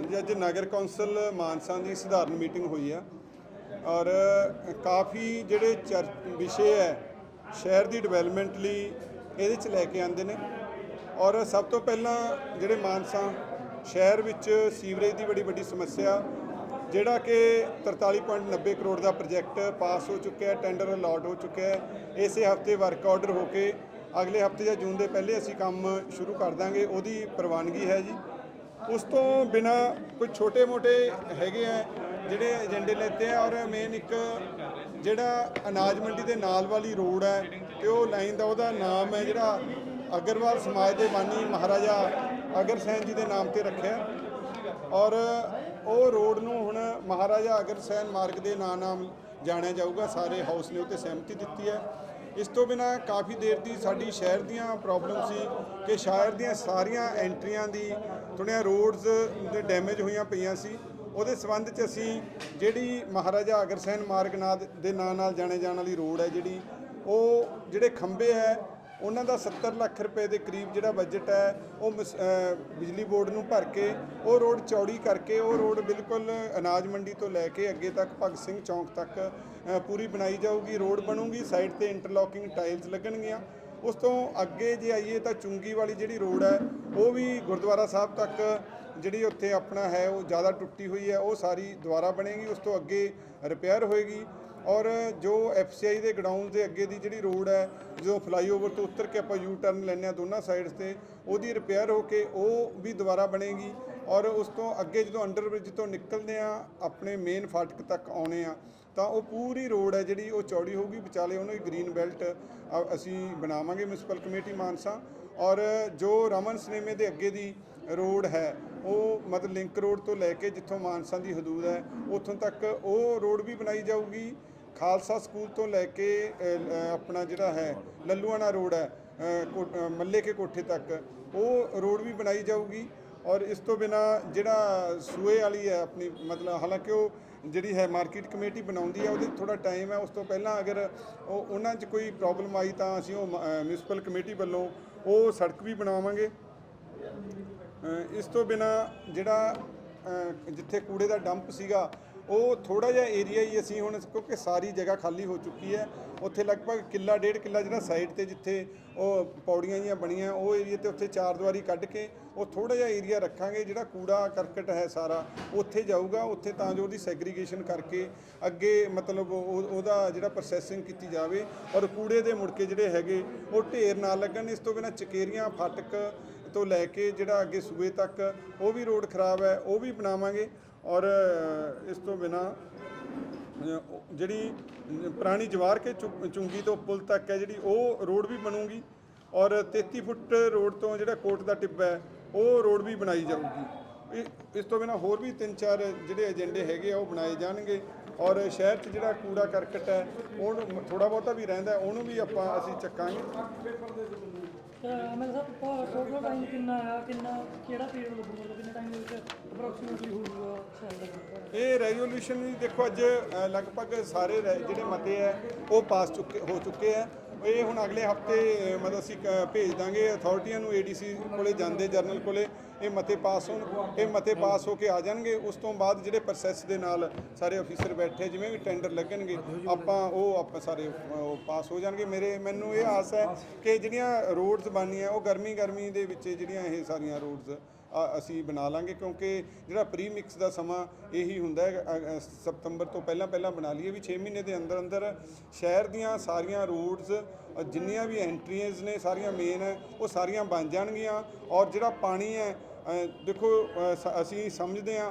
ਹਾਂਜੀ, ਅੱਜ ਨਗਰ ਕੌਂਸਲ ਮਾਨਸਾ ਦੀ ਸਧਾਰਨ ਮੀਟਿੰਗ ਹੋਈ ਆ ਔਰ ਕਾਫੀ ਜਿਹੜੇ ਚਰ, ਵਿਸ਼ੇ ਹੈ, ਸ਼ਹਿਰ ਦੀ ਡਿਵੈਲਪਮੈਂਟ ਲਈ ਇਹਦੇ ਚ ਲੈ ਕੇ ਆਂਦੇ ਨੇ ਔਰ ਸਭ ਤੋਂ ਪਹਿਲਾਂ ਜਿਹੜੇ ਮਾਨਸਾ ਸ਼ਹਿਰ ਵਿੱਚ ਸੀਵਰੇਜ ਦੀ ਬੜੀ ਵੱਡੀ ਸਮੱਸਿਆ, ਜਿਹੜਾ ਕਿ 43.90 ਕਰੋੜ ਦਾ ਪ੍ਰੋਜੈਕਟ ਪਾਸ ਹੋ ਚੁੱਕਿਆ ਟੈਂਡਰ ਅਲਾਟ ਹੋ ਚੁੱਕਿਆ ਹੈ, ਇਸੇ ਹਫ਼ਤੇ ਵਰਕ ਆਰਡਰ ਹੋ ਕੇ ਅਗਲੇ ਹਫ਼ਤੇ ਜਾਂ ਜੂਨ ਦੇ ਪਹਿਲੇ ਅਸੀਂ ਕੰਮ ਸ਼ੁਰੂ ਕਰ ਦਾਂਗੇ, ਉਹਦੀ ਪ੍ਰਵਾਨਗੀ ਹੈ ਜੀ। ਉਸ ਤੋਂ ਬਿਨਾ ਕੁਝ ਛੋਟੇ-ਮੋਟੇ ਹੈਗੇ ਆ, ਜਿਹੜੇ ਏਜੰਡੇ ਲੈਤੇ ਆ ਔਰ ਮੇਨ ਇੱਕ ਜਿਹੜਾ ਅਨਾਜ ਮੰਡੀ ਦੇ ਨਾਲ ਵਾਲੀ ਰੋਡ ਹੈ ਤੇ ਉਹ ਲਾਈਨ ਦਾ ਉਹਦਾ ਨਾਮ ਹੈ ਜਿਹੜਾ ਅਗਰਵਾਲ ਸਮਾਜ ਦੇ ਬਾਨੀ ਮਹਾਰਾਜਾ ਅਗਰਸੈਨ ਜੀ ਦੇ ਨਾਮ ਤੇ ਰੱਖਿਆ। ਔਰ ਉਹ ਰੋਡ ਨੂੰ ਹੁਣ ਮਹਾਰਾਜਾ ਅਗਰਸੈਨ ਮਾਰਗ ਦੇ ਨਾਂ ਨਾਮ ਜਾਣਿਆ ਜਾਊਗਾ, ਸਾਰੇ ਹਾਊਸ ਨੇ ਉੱਤੇ ਸਹਿਮਤੀ ਦਿੱਤੀ ਹੈ। ਇਸ ਤੋਂ ਬਿਨਾ ਕਾਫੀ ਦੇਰ ਦੀ ਸਾਡੀ ਸ਼ਹਿਰ ਦੀਆਂ ਪ੍ਰੋਬਲਮ ਸੀ ਕਿ ਸ਼ਹਿਰ ਦੀਆਂ ਸਾਰੀਆਂ ਐਂਟਰੀਆਂ ਦੀ ਥੋੜ੍ਹੀਆਂ ਰੋਡਸ ਦੇ ਡੈਮੇਜ ਹੋਈਆਂ ਪਈਆਂ ਸੀ। ਉਹਦੇ ਸਬੰਧ 'ਚ ਅਸੀਂ ਜਿਹੜੀ ਮਹਾਰਾਜਾ ਅਗਰਸੈਨ ਮਾਰਗ ਨਾਂ ਦੇ ਨਾਂ ਨਾਲ ਜਾਣੇ ਜਾਣ ਵਾਲੀ ਰੋਡ ਹੈ ਜਿਹੜੀ, ਉਹ ਜਿਹੜੇ ਖੰਭੇ ਹੈ ਉਹਨਾਂ ਦਾ 70 ਲੱਖ ਰੁਪਏ ਦੇ ਕਰੀਬ ਜਿਹੜਾ ਬਜਟ ਹੈ, ਉਹ ਮਸ- ਬਿਜਲੀ ਬੋਰਡ ਨੂੰ ਭਰ ਕੇ, ਉਹ ਰੋਡ ਚੌੜੀ ਕਰਕੇ, ਉਹ ਰੋਡ ਬਿਲਕੁਲ ਅਨਾਜ ਮੰਡੀ ਤੋਂ ਲੈ ਕੇ ਅੱਗੇ ਤੱਕ ਭਗਤ ਸਿੰਘ ਚੌਂਕ ਤੱਕ ਪੂਰੀ ਬਣਾਈ ਜਾਊਗੀ, ਰੋਡ ਬਣੂਗੀ ਸਾਈਡ ਤੇ ਇੰਟਰਲੋਕਿੰਗ ਟਾਈਲਸ ਲੱਗਣਗੀਆਂ। ਉਸ ਤੋਂ ਅੱਗੇ ਜੇ ਆਈਏ ਤਾਂ ਚੁੰਗੀ ਵਾਲੀ ਜਿਹੜੀ ਰੋਡ ਹੈ, ਉਹ ਵੀ ਗੁਰਦੁਆਰਾ ਸਾਹਿਬ ਤੱਕ ਜਿਹੜੀ ਉੱਥੇ ਆਪਣਾ ਹੈ, ਉਹ ਜ਼ਿਆਦਾ ਟੁੱਟੀ ਹੋਈ ਹੈ, ਉਹ ਸਾਰੀ ਦੁਬਾਰਾ ਬਣੇਗੀ, ਉਸ ਤੋਂ ਅੱਗੇ ਰਿਪੇਅਰ ਹੋਏਗੀ। ਔਰ ਜੋ ਐਫਸੀਆਈ ਦੇ ਗਰਾਊਂਡ ਦੇ ਅੱਗੇ ਦੀ ਜਿਹੜੀ ਰੋਡ ਹੈ ਜੋ ਫਲਾਈਓਵਰ ਤੋਂ ਉੱਤਰ ਕੇ ਆਪਾਂ ਯੂ ਟਰਨ ਲੈਂਦੇ ਹਾਂ ਦੋਨਾਂ ਸਾਈਡਸ ਤੇ, ਉਹਦੀ ਰਿਪੇਅਰ ਹੋ ਕੇ ਉਹ ਵੀ ਦੁਬਾਰਾ ਬਣੇਗੀ ਔਰ ਉਸ ਤੋਂ ਅੱਗੇ ਜਦੋਂ ਅੰਡਰਬ੍ਰਿਜ ਤੋਂ ਨਿਕਲਦੇ ਆ ਆਪਣੇ ਮੇਨ ਫਾਟਕ ਤੱਕ ਆਉਣੇ ਆ ਤਾਂ ਉਹ ਪੂਰੀ ਰੋਡ ਹੈ ਜਿਹੜੀ ਉਹ ਚੌੜੀ ਹੋਊਗੀ, ਵਿਚਾਲੇ ਉਹਨੂੰ ਗ੍ਰੀਨ ਬੈਲਟ ਅਸੀਂ ਬਣਾਵਾਂਗੇ ਮਿਊਨਿਸਪਲ ਕਮੇਟੀ ਮਾਨਸਾ ਔਰ ਜੋ ਰਮਨ ਸਿਨੇਮੇ ਦੇ ਅੱਗੇ ਦੀ ਰੋਡ ਹੈ, ਉਹ ਮਤਲਬ ਲਿੰਕ ਰੋਡ ਤੋਂ ਲੈ ਕੇ ਜਿੱਥੋਂ ਮਾਨਸਾ ਦੀ ਹਦੂਦ ਹੈ, ਉੱਥੋਂ ਤੱਕ ਉਹ ਰੋਡ ਵੀ ਬਣਾਈ ਜਾਊਗੀ। ਖਾਲਸਾ ਸਕੂਲ ਤੋਂ ਲੈ ਕੇ ਆਪਣਾ ਜਿਹੜਾ ਹੈ, ਲੱਲੂਆਣਾ ਰੋਡ ਹੈ ਕੋ- ਮੱਲੇ ਕੇ ਕੋਠੇ ਤੱਕ, ਉਹ ਰੋਡ ਵੀ ਬਣਾਈ ਜਾਊਗੀ। ਔਰ ਇਸ ਤੋਂ ਬਿਨਾ ਜਿਹੜਾ ਸੂਏ ਵਾਲੀ ਹੈ ਆਪਣੀ, ਮਤਲਬ ਹਾਲਾਂਕਿ ਉਹ ਜਿਹੜੀ ਹੈ ਮਾਰਕੀਟ ਕਮੇਟੀ ਬਣਾਉਂਦੀ ਹੈ, ਉਹਦੇ ਥੋੜਾ ਟਾਈਮ ਹੈ, ਉਸ ਤੋਂ ਪਹਿਲਾਂ ਅਗਰ ਉਹ, ਉਹਨਾਂ 'ਚ ਕੋਈ ਪ੍ਰੋਬਲਮ ਆਈ ਤਾਂ ਅਸੀਂ ਉਹ ਮਿਊਨਿਸਪਲ ਕਮੇਟੀ ਵੱਲੋਂ ਉਹ ਸੜਕ ਵੀ ਬਣਾਵਾਂਗੇ। ਇਸ ਤੋਂ ਬਿਨਾ ਜਿਹੜਾ ਜਿੱਥੇ ਕੂੜੇ ਦਾ ਡੰਪ ਸੀਗਾ, ਉਹ ਥੋੜਾ ਜਿਹਾ ਏਰੀਆ ਹੀ ਅਸੀਂ ਹੁਣ, ਕਿਉਂਕਿ ਸਾਰੀ ਜਗ੍ਹਾ ਖਾਲੀ ਹੋ ਚੁੱਕੀ ਹੈ। ਉੱਥੇ ਲਗਭਗ ਕਿੱਲਾ, ਡੇਢ ਕਿੱਲਾ ਜਿਹੜਾ ਸਾਈਡ ਤੇ ਜਿੱਥੇ ਉਹ ਪੌੜੀਆਂ ਜੀਆਂ ਬਣੀਆਂ, ਉਹ ਏਰੀਆ ਤੇ ਉੱਥੇ ਚਾਰ ਦੀਵਾਰੀ ਕੱਢ ਕੇ ਉਹ ਥੋੜਾ ਜਿਹਾ ਏਰੀਆ ਰੱਖਾਂਗੇ, ਜਿਹੜਾ ਕੂੜਾ ਕਰਕਟ ਹੈ ਸਾਰਾ, ਉੱਥੇ ਜਾਊਗਾ। ਉੱਥੇ ਤਾਂ ਜੋ ਉਹਦੀ ਸੈਗਰੀਗੇਸ਼ਨ ਕਰਕੇ ਅੱਗੇ ਮਤਲਬ ਉਹ- ਉਹਦਾ ਜਿਹੜਾ ਪ੍ਰੋਸੈਸਿੰਗ ਕੀਤੀ ਜਾਵੇ, ਔਰ ਕੂੜੇ ਦੇ ਮੁੜਕੇ ਜਿਹੜੇ ਹੈਗੇ, ਉਹ ਢੇਰ ਨਾ ਲੱਗਣ। ਇਸ ਤੋਂ ਬਿਨਾਂ ਚਕੇਰੀਆਂ, ਫਾਟਕ ਤੋਂ ਲੈ ਕੇ ਜਿਹੜਾ ਅੱਗੇ ਸੂਏ ਤੱਕ ਉਹ ਵੀ ਰੋਡ ਖਰਾਬ ਹੈ, ਉਹ ਵੀ ਬਣਾਵਾਂਗੇ ਔਰ ਇਸ ਤੋਂ ਬਿਨਾ ਜਿਹੜੀ ਪੁਰਾਣੀ ਜਵਾਰ ਕੇ ਚੁ- ਚੁੰਗੀ ਤੋਂ ਪੁਲ ਤੱਕ ਹੈ ਜਿਹੜੀ, ਉਹ ਰੋਡ ਵੀ ਬਣੂਗੀ ਔਰ 33 ਫੁੱਟ ਰੋਡ ਤੋਂ ਜਿਹੜਾ ਕੋਟ ਦਾ ਟਿੱਬਾ ਹੈ, ਉਹ ਰੋਡ ਵੀ ਬਣਾਈ ਜਾਊਗੀ। ਇਸ ਤੋਂ ਬਿਨਾ ਹੋਰ ਵੀ ਤਿੰਨ ਚਾਰ ਜਿਹੜੇ ਏਜੰਡੇ ਹੈਗੇ ਆ, ਉਹ ਬਣਾਏ ਜਾਣਗੇ ਔਰ ਸ਼ਹਿਰ 'ਚ ਜਿਹੜਾ ਕੂੜਾ ਕਰਕਟ ਹੈ, ਉਹਨੂੰ ਥੋੜਾ ਬਹੁਤਾ ਵੀ ਰਹਿੰਦਾ, ਉਹਨੂੰ ਵੀ ਆਪਾਂ ਅਸੀਂ ਚੱਕਾਂਗੇ। ਮੈਂ ਸਰ ਟੋਟਲ ਟਾਈਮ ਕਿੰਨਾ ਆ, ਕਿੰਨਾ, ਕਿਹੜਾ ਪੀਰੀਅਡ ਲੱਗੂਗਾ ਮਤਲਬ ਕਿੰਨੇ ਟਾਈਮ ਦੇ ਵਿੱਚ ਅਪਰੋਕਸੀਮੇਟਲੀ ਹੋਊਗਾ ਸ਼ਾਇਦ ਇਹ ਰੈਜ਼ੋਲੂਸ਼ਨ ਵੀ ਦੇਖੋ ਅੱਜ ਲਗਭਗ ਸਾਰੇ ਜਿਹੜੇ ਮਤੇ ਹੈ ਉਹ ਪਾਸ ਚੁੱਕੇ, ਹੋ ਚੁੱਕੇ ਹੈ ਇਹ ਹੁਣ ਅਗਲੇ ਹਫ਼ਤੇ ਮਤਲਬ ਅਸੀਂ ਭੇਜ ਦਾਂਗੇ ਅਥਾਰਟੀਆਂ ਨੂੰ ਏਡੀਸੀ ਕੋਲੇ ਜਾਂਦੇ ਜਰਨਲ ਕੋਲੇ। ਇਹ ਮਤੇ ਪਾਸ ਹੋਣ, ਇਹ ਮਤੇ ਪਾਸ ਹੋ ਕੇ ਆ ਜਾਣਗੇ। ਉਸ ਤੋਂ ਬਾਅਦ ਜਿਹੜੇ ਪ੍ਰੋਸੈਸ ਦੇ ਨਾਲ ਸਾਰੇ ਅਫੀਸਰ ਬੈਠੇ, ਜਿਵੇਂ ਵੀ ਟੈਂਡਰ ਲੱਗਣਗੇ, ਆਪਾਂ ਉਹ ਆਪਾਂ ਸਾਰੇ ਪਾਸ ਹੋ ਜਾਣਗੇ। ਮੇਰੇ, ਮੈਨੂੰ ਇਹ ਆਸ ਹੈ ਕਿ ਜਿਹੜੀਆਂ ਰੋਡਸ ਬਣਨੀਆਂ, ਉਹ ਗਰਮੀ ਗਰਮੀ ਦੇ ਵਿੱਚ ਜਿਹੜੀਆਂ ਇਹ ਸਾਰੀਆਂ ਰੋਡਸ ਆ- ਅਸੀਂ ਬਣਾ ਲਾਂਗੇ। ਕਿਉਂਕਿ ਜਿਹੜਾ ਪ੍ਰੀ ਮਿਕਸ ਦਾ ਸਮਾਂ ਇਹੀ ਹੁੰਦਾ ਹੈ ਸਤੰਬਰ ਤੋਂ ਪਹਿਲਾਂ ਪਹਿਲਾਂ ਬਣਾ ਲਈਏ ਵੀ 6 ਮਹੀਨੇ ਦੇ ਅੰਦਰ ਅੰਦਰ ਸ਼ਹਿਰ ਦੀਆਂ ਸਾਰੀਆਂ ਰੋਡਸ ਜਿੰਨੀਆਂ ਵੀ ਐਂਟਰੀਜ਼ ਨੇ, ਸਾਰੀਆਂ ਮੇਨ ਹੈ ਉਹ ਸਾਰੀਆਂ ਬਣ ਜਾਣਗੀਆਂ। ਔਰ ਜਿਹੜਾ ਪਾਣੀ ਹੈ ਦੇਖੋ ਅ, ਸ- ਅਸੀਂ ਸਮਝਦੇ ਹਾਂ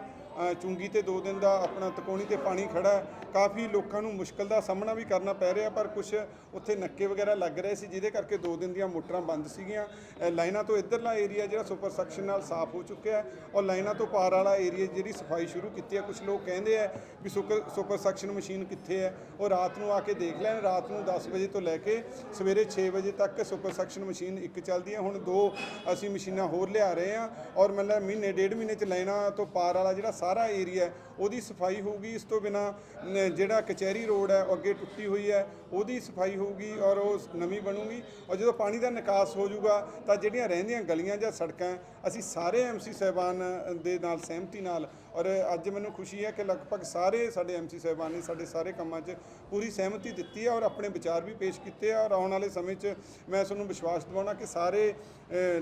ਚੁੰਗੀ ਤੇ ਦੋ ਦਿਨ ਦਾ ਆਪਣਾ ਤਕੋਣੀ ਤੇ ਪਾਣੀ ਖੜਾ ਕਾਫੀ ਲੋਕਾਂ ਨੂੰ ਮੁਸ਼ਕਲ ਦਾ ਸਾਹਮਣਾ ਵੀ ਕਰਨਾ ਪੈ ਰਿਹਾ, ਪਰ ਕੁਝ ਉੱਥੇ ਨੱਕੇ ਵਗੈਰਾ ਲੱਗ ਰਹੇ ਸੀ, ਜਿਹਦੇ ਕਰਕੇ ਦੋ ਦਿਨ ਦੀਆਂ ਮੋਟਰਾਂ ਬੰਦ ਸੀਗੀਆਂ। ਲਾਈਨਾਂ ਤੋਂ ਇੱਧਰਲਾ ਏਰੀਆ ਜਿਹੜਾ ਸੁਪਰ ਸੈਕਸ਼ਨ ਨਾਲ ਸਾਫ਼ ਹੋ ਚੁੱਕਿਆ ਔਰ ਲਾਈਨਾਂ ਤੋਂ ਪਾਰ ਵਾਲਾ ਏਰੀਆ ਜਿਹੜੀ ਸਫ਼ਾਈ ਸ਼ੁਰੂ ਕੀਤੀ ਹੈ ਕੁਝ ਲੋਕ ਕਹਿੰਦੇ ਆ ਵੀ ਸੁਪਰ ਸੁਪਰ ਸੈਕਸ਼ਨ ਮਸ਼ੀਨ ਕਿੱਥੇ ਹੈ ਉਹ ਰਾਤ ਨੂੰ ਆ ਕੇ ਦੇਖ ਲੈਣ, ਰਾਤ ਨੂੰ 10 ਵਜੇ ਤੋਂ ਲੈ ਕੇ ਸਵੇਰੇ 6 ਵਜੇ ਤੱਕ ਸੁਪਰ ਸੈਕਸ਼ਨ ਮਸ਼ੀਨ ਇੱਕ ਚੱਲਦੀ ਹੈ। ਹੁਣ ਦੋ ਅਸੀਂ ਮਸ਼ੀਨਾਂ ਹੋਰ ਲਿਆ ਰਹੇ ਹਾਂ ਔਰ ਮਤਲਬ ਮਹੀਨੇ, ਡੇਢ ਮਹੀਨੇ ਚ ਲਾਈਨਾਂ ਤੋਂ ਪਾਰ ਵਾਲਾ ਜਿਹੜਾ ਸਾਰਾ ਏਰੀਆ ਉਹਦੀ ਸਫ਼ਾਈ ਹੋਊਗੀ, ਇਸ ਤੋਂ ਬਿਨਾ ਜਿਹੜਾ ਕਚਹਿਰੀ ਰੋਡ ਹੈ ਅੱਗੇ ਟੁੱਟੀ ਹੋਈ ਹੈ, ਉਹਦੀ ਸਫ਼ਾਈ ਹੋਊਗੀ ਔਰ ਉਹ ਨਵੀਂ ਬਣੂਗੀ ਔਰ ਜਦੋਂ ਪਾਣੀ ਦਾ ਨਿਕਾਸ ਹੋ ਜਾਊਗਾ, ਤਾਂ ਜਿਹੜੀਆਂ ਰਹਿੰਦੀਆਂ ਗਲੀਆਂ ਜਾਂ ਸੜਕਾਂ, ਅਸੀਂ ਸਾਰੇ ਐਮਸੀ ਸਾਹਿਬਾਨ ਦੇ ਨਾਲ ਸਹਿਮਤੀ ਨਾਲ ਔਰ ਅੱਜ ਮੈਨੂੰ ਖੁਸ਼ੀ ਹੈ ਕਿ ਲਗਭਗ ਸਾਰੇ ਸਾਡੇ ਐਮਸੀ ਸਾਹਿਬਾਨ ਨੇ ਸਾਡੇ ਸਾਰੇ ਕੰਮਾਂ 'ਚ ਪੂਰੀ ਸਹਿਮਤੀ ਦਿੱਤੀ ਹੈ ਔਰ ਆਪਣੇ ਵਿਚਾਰ ਵੀ ਪੇਸ਼ ਕੀਤੇ ਆ ਔਰ ਆਉਣ ਵਾਲੇ ਸਮੇਂ 'ਚ ਮੈਂ ਤੁਹਾਨੂੰ ਵਿਸ਼ਵਾਸ ਦਿਵਾਉਣਾ ਕਿ ਸਾਰੇ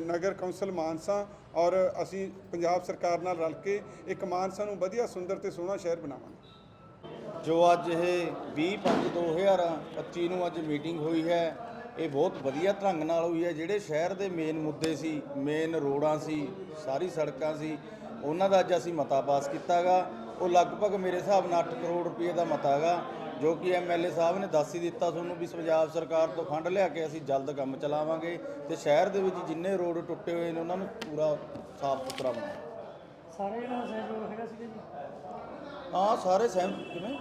ਨਗਰ ਕੌਂਸਲ ਮਾਨਸਾ ਔਰ ਅਸੀਂ ਪੰਜਾਬ ਸਰਕਾਰ ਨਾਲ ਰਲ ਕੇ ਇੱਕ ਮਾਨਸਾ ਨੂੰ ਵਧੀਆ, ਸੁੰਦਰ ਤੇ ਸੋਹਣਾ ਸ਼ਹਿਰ ਬਣਾਵਾਂਗੇ। ਜੋ ਅੱਜ ਇਹ 20/5/2025 ਨੂੰ ਅੱਜ ਮੀਟਿੰਗ ਹੋਈ ਹੈ, ਇਹ ਬਹੁਤ ਵਧੀਆ ਢੰਗ ਨਾਲ ਹੋਈ ਹੈ। ਜਿਹੜੇ ਸ਼ਹਿਰ ਦੇ ਮੇਨ ਮੁੱਦੇ ਸੀ ਮੇਨ ਰੋਡਾਂ ਸੀ, ਸਾਰੀ ਸੜਕਾਂ ਸੀ ਉਹਨਾਂ ਦਾ ਅੱਜ ਅਸੀਂ ਮਤਾ ਪਾਸ ਕੀਤਾਗਾ। ਉਹ ਲਗਭਗ ਮੇਰੇ ਹਿਸਾਬ ਨਾਲ 8 ਕਰੋੜ ਰੁਪਏ ਦਾ ਮਤਾ ਹੈਗਾ ਜੋ ਕਿ ਐਮਐਲਏ ਸਾਹਿਬ ਨੇ ਦੱਸ ਹੀ ਦਿੱਤਾ ਤੁਹਾਨੂੰ ਵੀ ਪੰਜਾਬ ਸਰਕਾਰ ਤੋਂ ਫੰਡ ਲਿਆ ਕੇ ਅਸੀਂ ਜਲਦ ਕੰਮ ਚਲਾਵਾਂਗੇ ਤੇ ਸ਼ਹਿਰ ਦੇ ਵਿੱਚ ਜਿੰਨੇ ਰੋਡ ਟੁੱਟੇ ਹੋਏ ਨੇ ਉਹਨਾਂ ਨੂੰ ਪੂਰਾ ਸਾਫ਼ ਸੁਥਰਾ ਬਣਾਵਾਂਗੇ। ਸਾਰੇ ਜਿਹੜਾ ਸਹਿਯੋਗ ਹੈਗਾ ਸੀਗਾ ਜੀ? ਹਾਂ ਸਾਰੇ ਸਹਿਮਤ ਕਿਵੇਂ?